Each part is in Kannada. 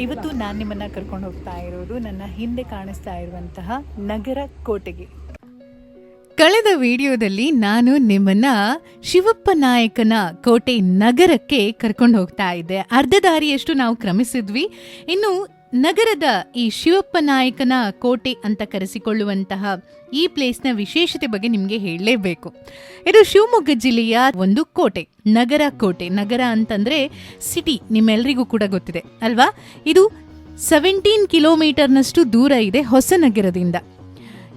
ಇವತ್ತು ನಾನು ನಿಮ್ಮನ್ನ ಕರ್ಕೊಂಡು ಹೋಗ್ತಾ ಇರೋದು ನನ್ನ ಹಿಂದೆ ಕಾಣಿಸ್ತಾ ಇರುವಂತಹ ನಗರ ಕೋಟೆಗೆ. ಕಳೆದ ವಿಡಿಯೋದಲ್ಲಿ ನಾನು ನಿಮ್ಮನ್ನ ಶಿವಪ್ಪ ನಾಯಕನ ಕೋಟೆ ನಗರಕ್ಕೆ ಕರ್ಕೊಂಡು ಹೋಗ್ತಾ ಇದ್ದೆ. ಅರ್ಧ ದಾರಿಯಷ್ಟು ನಾವು ಕ್ರಮಿಸಿದ್ವಿ. ಇನ್ನು ನಗರದ ಈ ಶಿವಪ್ಪ ನಾಯಕನ ಕೋಟೆ ಅಂತ ಕರೆಸಿಕೊಳ್ಳುವಂತಹ ಈ ಪ್ಲೇಸ್ನ ವಿಶೇಷತೆ ಬಗ್ಗೆ ನಿಮಗೆ ಹೇಳಲೇಬೇಕು. ಇದು ಶಿವಮೊಗ್ಗ ಜಿಲ್ಲೆಯ ಒಂದು ಕೋಟೆ, ನಗರ ಕೋಟೆ. ನಗರ ಅಂತಂದ್ರೆ ಸಿಟಿ ನಿಮ್ಮೆಲ್ಲರಿಗೂ ಕೂಡ ಗೊತ್ತಿದೆ, ಅಲ್ವಾ? ಇದು ಸೆವೆಂಟೀನ್ ಕಿಲೋಮೀಟರ್ನಷ್ಟು ದೂರ ಇದೆ ಹೊಸನಗರದಿಂದ.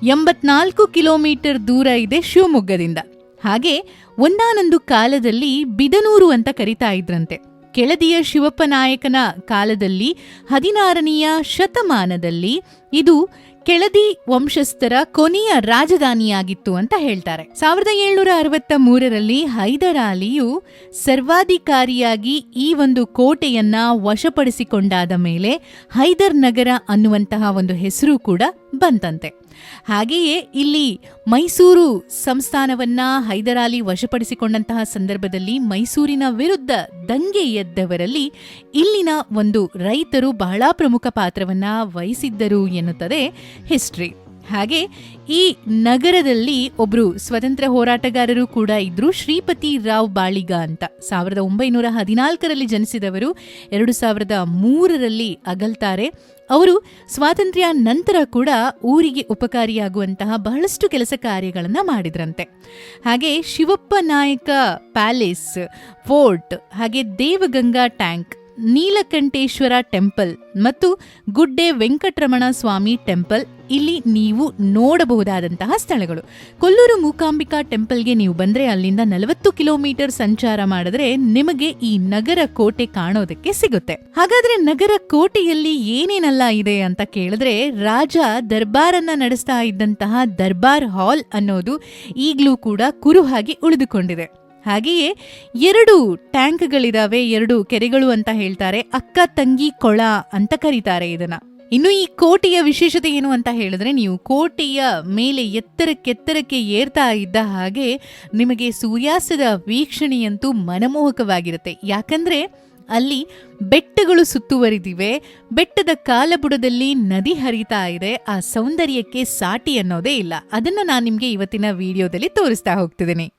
ಎಂಬತ್ನಾಲ್ಕು ಕಿಲೋಮೀಟರ್ ದೂರ ಇದೆ ಶಿವಮೊಗ್ಗದಿಂದ. ಹಾಗೆ ಒಂದಾನೊಂದು ಕಾಲದಲ್ಲಿ ಬಿದನೂರು ಅಂತ ಕರಿತಾ ಇದ್ರಂತೆ. ಕೆಳದಿಯ ಶಿವಪ್ಪನಾಯಕನ ಕಾಲದಲ್ಲಿ ಹದಿನಾರನೆಯ ಶತಮಾನದಲ್ಲಿ ಇದು ಕೆಳದಿ ವಂಶಸ್ಥರ ಕೊನೆಯ ರಾಜಧಾನಿಯಾಗಿತ್ತು ಅಂತ ಹೇಳ್ತಾರೆ. ಸಾವಿರದ ಏಳ್ನೂರ ಅರವತ್ತ ಮೂರರಲ್ಲಿ ಹೈದರಾಲಿಯು ಸರ್ವಾಧಿಕಾರಿಯಾಗಿ ಈ ಒಂದು ಕೋಟೆಯನ್ನ ವಶಪಡಿಸಿಕೊಂಡಾದ ಮೇಲೆ ಹೈದರ್ ನಗರ ಅನ್ನುವಂತಹ ಒಂದು ಹೆಸರು ಕೂಡ ಬಂತಂತೆ. ಹಾಗೆಯೇ ಇಲ್ಲಿ ಮೈಸೂರು ಸಂಸ್ಥಾನವನ್ನ ಹೈದರಾಲಿ ವಶಪಡಿಸಿಕೊಂಡಂತಹ ಸಂದರ್ಭದಲ್ಲಿ ಮೈಸೂರಿನ ವಿರುದ್ಧ ದಂಗೆ ಎದ್ದವರಲ್ಲಿ ಇಲ್ಲಿನ ಒಂದು ರೈತರು ಬಹಳ ಪ್ರಮುಖ ಪಾತ್ರವನ್ನ ವಹಿಸಿದ್ದರು ಎನ್ನುತ್ತದೆ ಹಿಸ್ಟ್ರಿ ಹಾಗೆ ಈ ನಗರದಲ್ಲಿ ಒಬ್ರು ಸ್ವತಂತ್ರ ಹೋರಾಟಗಾರರು ಕೂಡ ಇದ್ರು, ಶ್ರೀಪತಿ ರಾವ್ ಬಾಳಿಗ ಅಂತ. ಸಾವಿರದ ಒಂಬೈನೂರ ಹದಿನಾಲ್ಕರಲ್ಲಿ ಜನಿಸಿದವರು, ಎರಡು ಸಾವಿರದ ಮೂರರಲ್ಲಿ ಅಗಲ್ತಾರೆ. ಅವರು ಸ್ವಾತಂತ್ರ್ಯ ನಂತರ ಕೂಡ ಊರಿಗೆ ಉಪಕಾರಿಯಾಗುವಂತಹ ಬಹಳಷ್ಟು ಕೆಲಸ ಕಾರ್ಯಗಳನ್ನು ಮಾಡಿದ್ರಂತೆ. ಹಾಗೆ ಶಿವಪ್ಪ ನಾಯಕ ಪ್ಯಾಲೇಸ್, ಫೋರ್ಟ್, ಹಾಗೆ ದೇವಗಂಗಾ ಟ್ಯಾಂಕ್ ನೀಲಕಂಠೇಶ್ವರ ಟೆಂಪಲ್ ಮತ್ತು ಗುಡ್ಡೆ ವೆಂಕಟರಮಣ ಸ್ವಾಮಿ ಟೆಂಪಲ್ ಇಲ್ಲಿ ನೀವು ನೋಡಬಹುದಾದಂತಹ ಸ್ಥಳಗಳು. ಕೊಲ್ಲೂರು ಮೂಕಾಂಬಿಕಾ ಟೆಂಪಲ್ಗೆ ನೀವು ಬಂದರೆ ಅಲ್ಲಿಂದ ನಲವತ್ತು ಕಿಲೋಮೀಟರ್ ಸಂಚಾರ ಮಾಡಿದ್ರೆ ನಿಮಗೆ ಈ ನಗರ ಕೋಟೆ ಕಾಣೋದಕ್ಕೆ ಸಿಗುತ್ತೆ. ಹಾಗಾದ್ರೆ ನಗರ ಕೋಟೆಯಲ್ಲಿ ಏನೇನೆಲ್ಲ ಇದೆ ಅಂತ ಕೇಳಿದ್ರೆ ರಾಜ ದರ್ಬಾರನ್ನ ನಡೆಸ್ತಾ ಇದ್ದಂತಹ ದರ್ಬಾರ್ ಹಾಲ್ ಅನ್ನೋದು ಈಗಲೂ ಕೂಡ ಕುರುಹಾಗಿ ಉಳಿದುಕೊಂಡಿದೆ. ಹಾಗೆಯೇ ಎರಡು ಟ್ಯಾಂಕ್ಗಳಿದಾವೆ, ಎರಡು ಕೆರೆಗಳು ಅಂತ ಹೇಳ್ತಾರೆ, ಅಕ್ಕ ತಂಗಿ ಕೊಳ ಅಂತ ಕರೀತಾರೆ ಇದನ್ನ. ಇನ್ನು ಈ ಕೋಟೆಯ ವಿಶೇಷತೆ ಏನು ಅಂತ ಹೇಳಿದ್ರೆ, ನೀವು ಕೋಟೆಯ ಮೇಲೆ ಎತ್ತರಕ್ಕೆತ್ತರಕ್ಕೆ ಏರ್ತಾ ಇದ್ದ ಹಾಗೆ ನಿಮಗೆ ಸೂರ್ಯಾಸ್ತದ ವೀಕ್ಷಣೆಯಂತೂ ಮನಮೋಹಕವಾಗಿರುತ್ತೆ. ಯಾಕಂದ್ರೆ ಅಲ್ಲಿ ಬೆಟ್ಟಗಳು ಸುತ್ತುವರಿದಿವೆ, ಬೆಟ್ಟದ ಕಾಲಬುಡದಲ್ಲಿ ನದಿ ಹರಿತಾ ಇದೆ, ಆ ಸೌಂದರ್ಯಕ್ಕೆ ಸಾಟಿ ಅನ್ನೋದೇ ಇಲ್ಲ. ಅದನ್ನು ನಾನು ನಿಮಗೆ ಇವತ್ತಿನ ವಿಡಿಯೋದಲ್ಲಿ ತೋರಿಸ್ತಾ ಹೋಗ್ತಿದ್ದೀನಿ.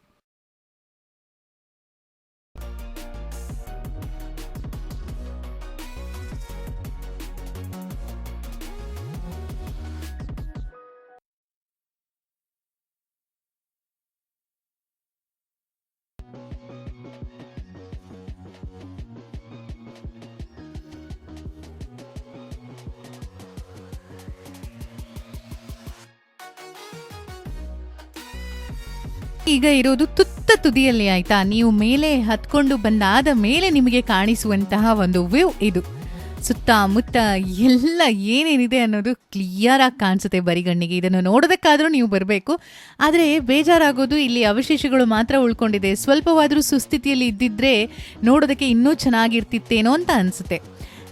ಈಗ ಇರೋದು ತುತ್ತ ತುದಿಯಲ್ಲಿ ಆಯ್ತಾ? ನೀವು ಮೇಲೆ ಹತ್ಕೊಂಡು ಬಂದಾದ ಮೇಲೆ ನಿಮಗೆ ಕಾಣಿಸುವಂತಹ ಒಂದು ವ್ಯೂ ಇದು. ಸುತ್ತಮುತ್ತ ಎಲ್ಲ ಏನೇನಿದೆ ಅನ್ನೋದು ಕ್ಲಿಯರ್ ಆಗಿ ಕಾಣಿಸುತ್ತೆ ಬರಿಗಣ್ಣಿಗೆ. ಇದನ್ನು ನೋಡೋದಕ್ಕಾದರೂ ನೀವು ಬರಬೇಕು. ಆದರೆ ಬೇಜಾರಾಗೋದು, ಇಲ್ಲಿ ಅವಶೇಷಗಳು ಮಾತ್ರ ಉಳ್ಕೊಂಡಿದೆ. ಸ್ವಲ್ಪವಾದರೂ ಸುಸ್ಥಿತಿಯಲ್ಲಿ ಇದ್ದಿದ್ರೆ ನೋಡೋದಕ್ಕೆ ಇನ್ನೂ ಚೆನ್ನಾಗಿರ್ತಿತ್ತೇನೋ ಅಂತ ಅನಿಸುತ್ತೆ.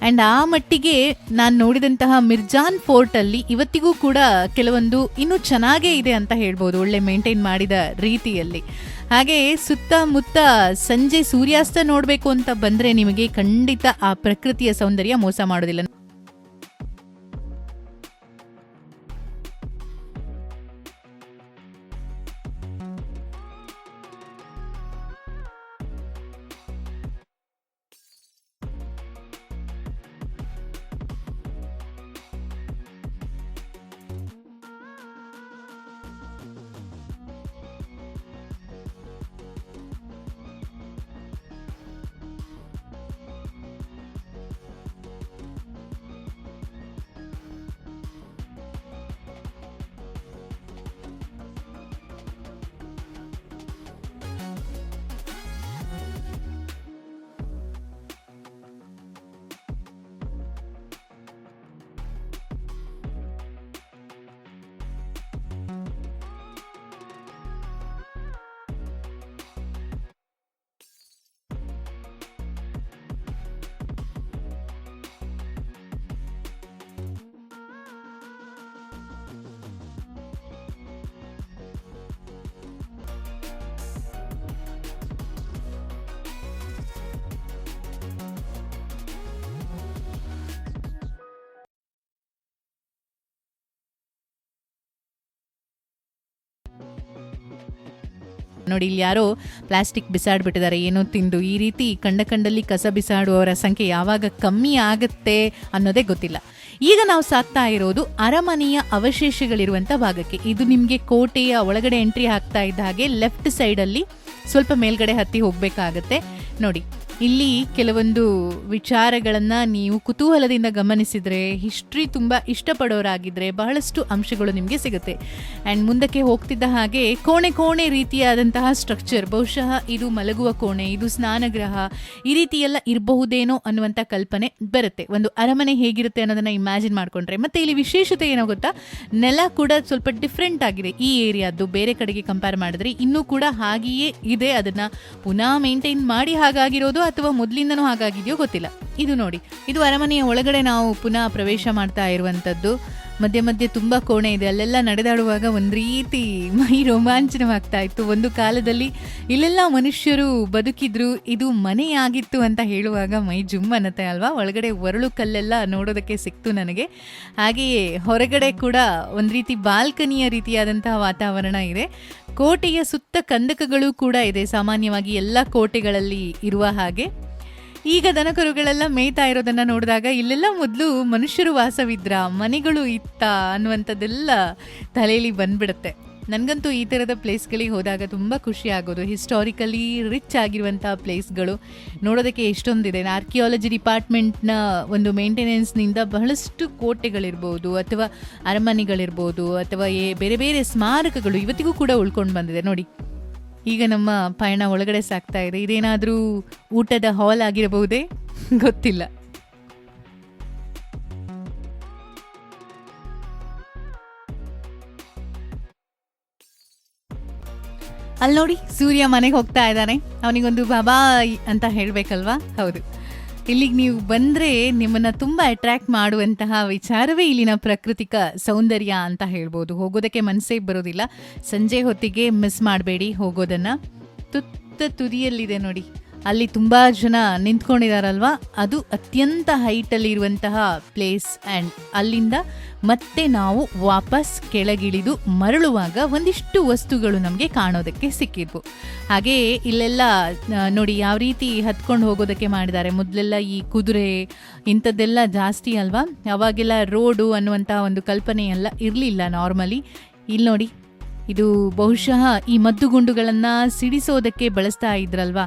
ಆ್ಯಂಡ್ ಆ ಮಟ್ಟಿಗೆ ನಾನು ನೋಡಿದಂತಹ ಮಿರ್ಜಾನ್ ಫೋರ್ಟಲ್ಲಿ ಇವತ್ತಿಗೂ ಕೂಡ ಕೆಲವೊಂದು ಇನ್ನೂ ಚೆನ್ನಾಗೇ ಇದೆ ಅಂತ ಹೇಳ್ಬೋದು, ಒಳ್ಳೆ ಮೇಂಟೈನ್ ಮಾಡಿದ ರೀತಿಯಲ್ಲಿ. ಹಾಗೆ ಸುತ್ತಮುತ್ತ ಸಂಜೆ ಸೂರ್ಯಾಸ್ತ ನೋಡಬೇಕು ಅಂತ ಬಂದರೆ ನಿಮಗೆ ಖಂಡಿತ ಆ ಪ್ರಕೃತಿಯ ಸೌಂದರ್ಯ ಮೋಸ ಮಾಡೋದಿಲ್ಲ. ನೋಡಿ, ಇಲ್ಲಿ ಯಾರೋ ಪ್ಲಾಸ್ಟಿಕ್ ಬಿಸಾಡ್ಬಿಟ್ಟಿದ್ದಾರೆ. ಏನೋ ತಿಂದು. ಈ ರೀತಿ ಕಂಡ ಕಂಡಲ್ಲಿ ಕಸ ಬಿಸಾಡುವವರ ಸಂಖ್ಯೆ ಯಾವಾಗ ಕಮ್ಮಿ ಆಗುತ್ತೆ ಅನ್ನೋದೇ ಗೊತ್ತಿಲ್ಲ. ಈಗ ನಾವು ಸಾಕ್ತಾ ಇರೋದು ಅರಮನೆಯ ಅವಶೇಷಗಳಿರುವಂಥ ಭಾಗಕ್ಕೆ. ಇದು ನಿಮಗೆ ಕೋಟೆಯ ಒಳಗಡೆ ಎಂಟ್ರಿ ಆಗ್ತಾ ಇದ್ದ ಹಾಗೆ ಲೆಫ್ಟ್ ಸೈಡಲ್ಲಿ ಸ್ವಲ್ಪ ಮೇಲ್ಗಡೆ ಹತ್ತಿ ಹೋಗಬೇಕಾಗತ್ತೆ. ನೋಡಿ ಇಲ್ಲಿ ಕೆಲವೊಂದು ವಿಚಾರಗಳನ್ನು ನೀವು ಕುತೂಹಲದಿಂದ ಗಮನಿಸಿದರೆ ಹಿಸ್ಟ್ರಿ ತುಂಬ ಇಷ್ಟಪಡೋರಾಗಿದ್ದರೆ ಬಹಳಷ್ಟು ಅಂಶಗಳು ನಿಮಗೆ ಸಿಗುತ್ತೆ. ಆ್ಯಂಡ್ ಮುಂದಕ್ಕೆ ಹೋಗ್ತಿದ್ದ ಹಾಗೆ ಕೋಣೆ ಕೋಣೆ ರೀತಿಯಾದಂತಹ ಸ್ಟ್ರಕ್ಚರ್ ಬಹುಶಃ ಇದು ಮಲಗುವ ಕೋಣೆ, ಇದು ಸ್ನಾನಗೃಹ, ಈ ರೀತಿಯೆಲ್ಲ ಇರಬಹುದೇನೋ ಅನ್ನುವಂಥ ಕಲ್ಪನೆ ಬರುತ್ತೆ. ಒಂದು ಅರಮನೆ ಹೇಗಿರುತ್ತೆ ಅನ್ನೋದನ್ನು ಇಮ್ಯಾಜಿನ್ ಮಾಡ್ಕೊಂಡ್ರೆ. ಮತ್ತೆ ಇಲ್ಲಿ ವಿಶೇಷತೆ ಏನೋ ಗೊತ್ತಾ? ನೆಲ ಕೂಡ ಸ್ವಲ್ಪ ಡಿಫ್ರೆಂಟ್ ಆಗಿದೆ. ಈ ಏರಿಯಾದ್ದು ಬೇರೆ ಕಡೆಗೆ ಕಂಪೇರ್ ಮಾಡಿದ್ರೆ ಇನ್ನೂ ಕೂಡ ಹಾಗೆಯೇ ಇದೆ. ಅದನ್ನು ಪುನಃ ಮೇಂಟೈನ್ ಮಾಡಿ ಹಾಗಾಗಿರೋದು ಅಥವಾ ಮೊದಲಿಂದನೂ ಹಾಗಾಗಿದೆಯೋ ಗೊತ್ತಿಲ್ಲ. ಇದು ನೋಡಿ, ಇದು ಅರಮನೆಯ ಒಳಗಡೆ ನಾವು ಪುನಃ ಪ್ರವೇಶ ಮಾಡ್ತಾ ಇರುವಂಥದ್ದು. ಮಧ್ಯೆ ಮಧ್ಯೆ ತುಂಬ ಕೋಣೆ ಇದೆ, ಅಲ್ಲೆಲ್ಲ ನಡೆದಾಡುವಾಗ ಒಂದು ರೀತಿ ಮೈ ರೋಮಾಂಚನವಾಗ್ತಾ ಇತ್ತು. ಒಂದು ಕಾಲದಲ್ಲಿ ಇಲ್ಲೆಲ್ಲ ಮನುಷ್ಯರು ಬದುಕಿದ್ರು, ಇದು ಮನೆಯಾಗಿತ್ತು ಅಂತ ಹೇಳುವಾಗ ಮೈ ಜುಮ್ ಅನ್ನತ್ತೆ ಅಲ್ವಾ? ಒಳಗಡೆ ಒರಳು ಕಲ್ಲೆಲ್ಲ ನೋಡೋದಕ್ಕೆ ಸಿಕ್ತು ನನಗೆ. ಹಾಗೆಯೇ ಹೊರಗಡೆ ಕೂಡ ಒಂದು ರೀತಿ ಬಾಲ್ಕನಿಯ ರೀತಿಯಾದಂತಹ ವಾತಾವರಣ ಇದೆ. ಕೋಟೆಯ ಸುತ್ತ ಕಂದಕಗಳು ಕೂಡ ಇದೆ, ಸಾಮಾನ್ಯವಾಗಿ ಎಲ್ಲ ಕೋಟೆಗಳಲ್ಲಿ ಇರುವ ಹಾಗೆ. ಈಗ ದನಕರುಗಳೆಲ್ಲ ಮೇಯ್ತಾ ಇರೋದನ್ನ ನೋಡಿದಾಗ ಇಲ್ಲೆಲ್ಲ ಮೊದಲು ಮನುಷ್ಯರು ವಾಸವಿದ್ರ, ಮನೆಗಳು ಇತ್ತ ಅನ್ನುವಂಥದ್ದೆಲ್ಲ ತಲೆಯಲ್ಲಿ ಬಂದ್ಬಿಡುತ್ತೆ. ನನಗಂತೂ ಈ ಥರದ ಪ್ಲೇಸ್ಗಳಿಗೆ ಹೋದಾಗ ತುಂಬ ಖುಷಿ ಆಗೋದು. ಹಿಸ್ಟಾರಿಕಲಿ ರಿಚ್ ಆಗಿರುವಂಥ ಪ್ಲೇಸ್ಗಳು. ನೋಡೋದಕ್ಕೆ ಎಷ್ಟೊಂದಿದೆ. ಆರ್ಕಿಯಾಲಜಿ ಡಿಪಾರ್ಟ್ಮೆಂಟ್ನ ಒಂದು ಮೇಂಟೆನೆನ್ಸ್ನಿಂದ ಬಹಳಷ್ಟು ಕೋಟೆಗಳಿರ್ಬೋದು, ಅಥವಾ ಅರಮನೆಗಳಿರ್ಬೋದು, ಅಥವಾ ಬೇರೆ ಬೇರೆ ಸ್ಮಾರಕಗಳು ಇವತ್ತಿಗೂ ಕೂಡ ಉಳ್ಕೊಂಡು ಬಂದಿದೆ. ನೋಡಿ ಈಗ ನಮ್ಮ ಪಯಣ ಒಳಗಡೆ ಸಾಗ್ತಾ ಇದೆ. ಇದೇನಾದರೂ ಊಟದ ಹಾಲ್ ಆಗಿರಬಹುದೇ? ಗೊತ್ತಿಲ್ಲ. ಅಲ್ಲಿ ನೋಡಿ ಸೂರ್ಯ ಮನೆಗೆ ಹೋಗ್ತಾ ಇದ್ದಾನೆ. ಅವನಿಗೊಂದು ಬಾಬಾ ಅಂತ ಹೇಳಬೇಕಲ್ವಾ? ಹೌದು. ಇಲ್ಲಿಗೆ ನೀವು ಬಂದ್ರೆ ನಿಮ್ಮನ್ನ ತುಂಬಾ ಅಟ್ರಾಕ್ಟ್ ಮಾಡುವಂತಹ ವಿಚಾರವೇ ಇಲ್ಲಿನ ಪ್ರಾಕೃತಿಕ ಸೌಂದರ್ಯ ಅಂತ ಹೇಳ್ಬೋದು. ಹೋಗೋದಕ್ಕೆ ಮನಸ್ಸೇ ಬರೋದಿಲ್ಲ. ಸಂಜೆ ಹೊತ್ತಿಗೆ ಮಿಸ್ ಮಾಡಬೇಡಿ ಹೋಗೋದನ್ನ. ತುತ್ತ ತುದಿಯಲ್ಲಿದೆ ನೋಡಿ. ಅಲ್ಲಿ ತುಂಬ ಜನ ನಿಂತ್ಕೊಂಡಿದಾರಲ್ವಾ? ಅದು ಅತ್ಯಂತ ಹೈಟಲ್ಲಿ ಇರುವಂತಹ ಪ್ಲೇಸ್ ಆ್ಯಂಡ್ ಅಲ್ಲಿಂದ ಮತ್ತೆ ನಾವು ವಾಪಸ್ ಕೆಳಗಿಳಿದು ಮರಳುವಾಗ ಒಂದಿಷ್ಟು ವಸ್ತುಗಳು ನಮಗೆ ಕಾಣೋದಕ್ಕೆ ಸಿಕ್ಕಿದ್ವು. ಹಾಗೆ ಇಲ್ಲೆಲ್ಲ ನೋಡಿ ಯಾವ ರೀತಿ ಹತ್ಕೊಂಡು ಹೋಗೋದಕ್ಕೆ ಮಾಡಿದ್ದಾರೆ. ಮೊದಲೆಲ್ಲ ಈ ಕುದುರೆ, ಇಂಥದ್ದೆಲ್ಲ ಜಾಸ್ತಿ ಅಲ್ವಾ? ಅವಾಗೆಲ್ಲ ರೋಡು ಅನ್ನುವಂಥ ಒಂದು ಕಲ್ಪನೆ ಎಲ್ಲ ಇರಲಿಲ್ಲ ನಾರ್ಮಲಿ ಇಲ್ಲಿ ನೋಡಿ, ಇದು ಬಹುಶಃ ಈ ಮದ್ದುಗುಂಡುಗಳನ್ನು ಸಿಡಿಸೋದಕ್ಕೆ ಬಳಸ್ತಾ ಇದ್ರಲ್ವಾ?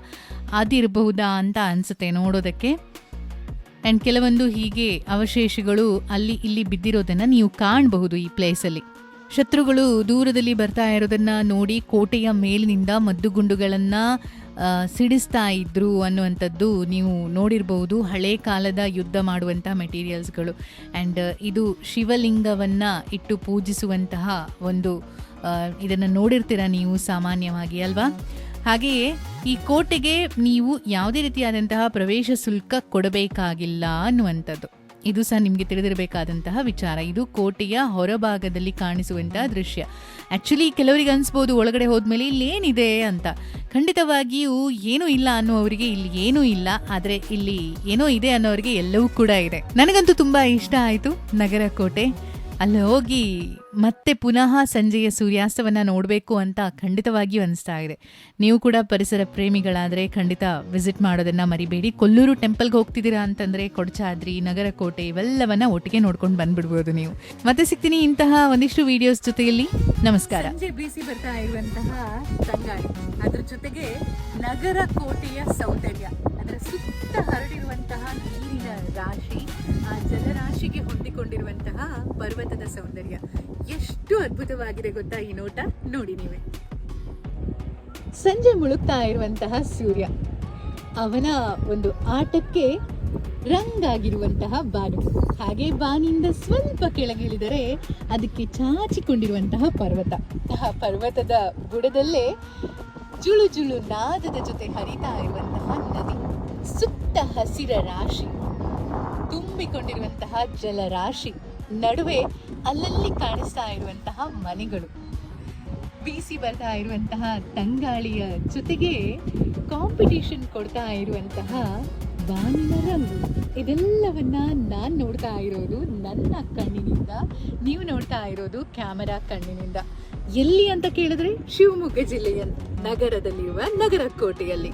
ಅದಿರಬಹುದಾ ಅಂತ ಅನ್ಸುತ್ತೆ ನೋಡೋದಕ್ಕೆ. ಆ್ಯಂಡ್ ಕೆಲವೊಂದು ಹೀಗೆ ಅವಶೇಷಗಳು ಅಲ್ಲಿ ಇಲ್ಲಿ ಬಿದ್ದಿರೋದನ್ನು ನೀವು ಕಾಣಬಹುದು ಈ ಪ್ಲೇಸಲ್ಲಿ. ಶತ್ರುಗಳು ದೂರದಲ್ಲಿ ಬರ್ತಾ ಇರೋದನ್ನ ನೋಡಿ ಕೋಟೆಯ ಮೇಲಿನಿಂದ ಮದ್ದುಗುಂಡುಗಳನ್ನು ಸಿಡಿಸ್ತಾ ಇದ್ರು ಅನ್ನುವಂಥದ್ದು ನೀವು ನೋಡಿರಬಹುದು. ಹಳೆ ಕಾಲದ ಯುದ್ಧ ಮಾಡುವಂಥ ಮೆಟೀರಿಯಲ್ಸ್ಗಳು. ಆ್ಯಂಡ್ ಇದು ಶಿವಲಿಂಗವನ್ನ ಇಟ್ಟು ಪೂಜಿಸುವಂತಹ ಒಂದು ಇದನ್ನು ನೋಡಿರ್ತೀರ ನೀವು ಸಾಮಾನ್ಯವಾಗಿ ಅಲ್ವಾ? ಹಾಗೆಯೇ ಈ ಕೋಟೆಗೆ ನೀವು ಯಾವುದೇ ರೀತಿಯಾದಂತಹ ಪ್ರವೇಶ ಶುಲ್ಕ ಕೊಡಬೇಕಾಗಿಲ್ಲ ಅನ್ನುವಂಥದ್ದು. ಇದು ಸಹ ನಿಮಗೆ ತಿಳಿದಿರಬೇಕಾದಂತಹ ವಿಚಾರ. ಇದು ಕೋಟೆಯ ಹೊರಭಾಗದಲ್ಲಿ ಕಾಣಿಸುವಂತಹ ದೃಶ್ಯ. ಆಕ್ಚುಲಿ ಕೆಲವರಿಗೆ ಅನಿಸ್ಬೋದು, ಒಳಗಡೆ ಹೋದ್ಮೇಲೆ ಇಲ್ಲಿ ಏನಿದೆ ಅಂತ. ಖಂಡಿತವಾಗಿಯೂ ಏನೂ ಇಲ್ಲ ಅನ್ನುವವರಿಗೆ ಇಲ್ಲಿ ಏನೂ ಇಲ್ಲ. ಆದರೆ ಇಲ್ಲಿ ಏನೋ ಇದೆ ಅನ್ನೋರಿಗೆ ಎಲ್ಲವೂ ಕೂಡ ಇದೆ. ನನಗಂತೂ ತುಂಬಾ ಇಷ್ಟ ಆಯಿತು ನಗರ ಕೋಟೆ. ಅಲ್ಲಿ ಹೋಗಿ ಮತ್ತೆ ಪುನಃ ಸಂಜೆಯ ಸೂರ್ಯಾಸ್ತವನ್ನು ನೋಡಬೇಕು ಅಂತ ಖಂಡಿತವಾಗಿಯೂ ಅನಿಸ್ತಾ ಇದೆ. ನೀವು ಕೂಡ ಪರಿಸರ ಪ್ರೇಮಿಗಳಾದರೆ ಖಂಡಿತ ವಿಸಿಟ್ ಮಾಡೋದನ್ನು ಮರಿಬೇಡಿ. ಕೊಲ್ಲೂರು ಟೆಂಪಲ್ಗೆ ಹೋಗ್ತಿದ್ದೀರಾ ಅಂತಂದರೆ ಕೊಡಚಾದ್ರಿ ನಗರ ಕೋಟೆ ಇವೆಲ್ಲವನ್ನ ಒಟ್ಟಿಗೆ ನೋಡ್ಕೊಂಡು ಬಂದ್ಬಿಡ್ಬೋದು ನೀವು. ಮತ್ತೆ ಸಿಗ್ತೀನಿ ಇಂತಹ ಒಂದಿಷ್ಟು ವಿಡಿಯೋಸ್ ಜೊತೆಯಲ್ಲಿ. ನಮಸ್ಕಾರ. ಬೀಸಿ ಬರ್ತಾ ಇರುವಂತಹ ಅದ್ರ ಜೊತೆಗೆ ನಗರ ಕೋಟೆಯ ಸೌಂದರ್ಯ. ಅದರ ಸುತ್ತ ಹರಡಿರುವಂತಹ ರಾಶಿ, ಆ ಜಲರಾಶಿಗೆ ಹೊಂದಿಕೊಂಡಿರುವಂತಹ ಪರ್ವತದ ಸೌಂದರ್ಯ. ಎಷ್ಟು ಅದ್ಭುತವಾಗಿದೆ ಗೊತ್ತಾ ಈ ನೋಟ? ನೋಡಿ ನೀವೇ. ಸಂಜೆ ಮುಳುಗ್ತಾ ಇರುವಂತಹ ಸೂರ್ಯ. ಅವನ ಒಂದು ಆಟಕ್ಕೆ ರಂಗಾಗಿರುವಂತಹ ಬಾನು. ಹಾಗೆ ಬಾನಿಂದ ಸ್ವಲ್ಪ ಕೆಳಗಿಳಿದರೆ ಅದಕ್ಕೆ ಚಾಚಿಕೊಂಡಿರುವಂತಹ ಪರ್ವತ. ಆ ಪರ್ವತದ ಬುಡದಲ್ಲೇ ಜುಳು ಜುಳು ನಾದದ ಜೊತೆ ಹರಿತಾ ಇರುವಂತಹ ನದಿ. ಸುತ್ತ ಹಸಿರ ರಾಶಿ. ತುಂಬಿಕೊಂಡಿರುವಂತಹ ಜಲರಾಶಿ ನಡುವೆ ಅಲ್ಲಲ್ಲಿ ಕಾಣಿಸ್ತಾ ಇರುವಂತಹ ಮನೆಗಳು. ಬೀಸಿ ಬರ್ತಾ ಇರುವಂತಹ ತಂಗಾಳಿಯ ಜೊತೆಗೆ ಕಾಂಪಿಟೇಷನ್ ಕೊಡ್ತಾ ಇರುವಂತಹ ಬಾನಿನ ಇದೆಲ್ಲವನ್ನ ನಾನು ನೋಡ್ತಾ ಇರೋದು ನನ್ನ ಕಣ್ಣಿನಿಂದ. ನೀವು ನೋಡ್ತಾ ಇರೋದು ಕ್ಯಾಮರಾ ಕಣ್ಣಿನಿಂದ. ಎಲ್ಲಿ ಅಂತ ಕೇಳಿದ್ರೆ ಶಿವಮೊಗ್ಗ ಜಿಲ್ಲೆಯ ನಗರದಲ್ಲಿರುವ ನಗರ ಕೋಟೆಯಲ್ಲಿ.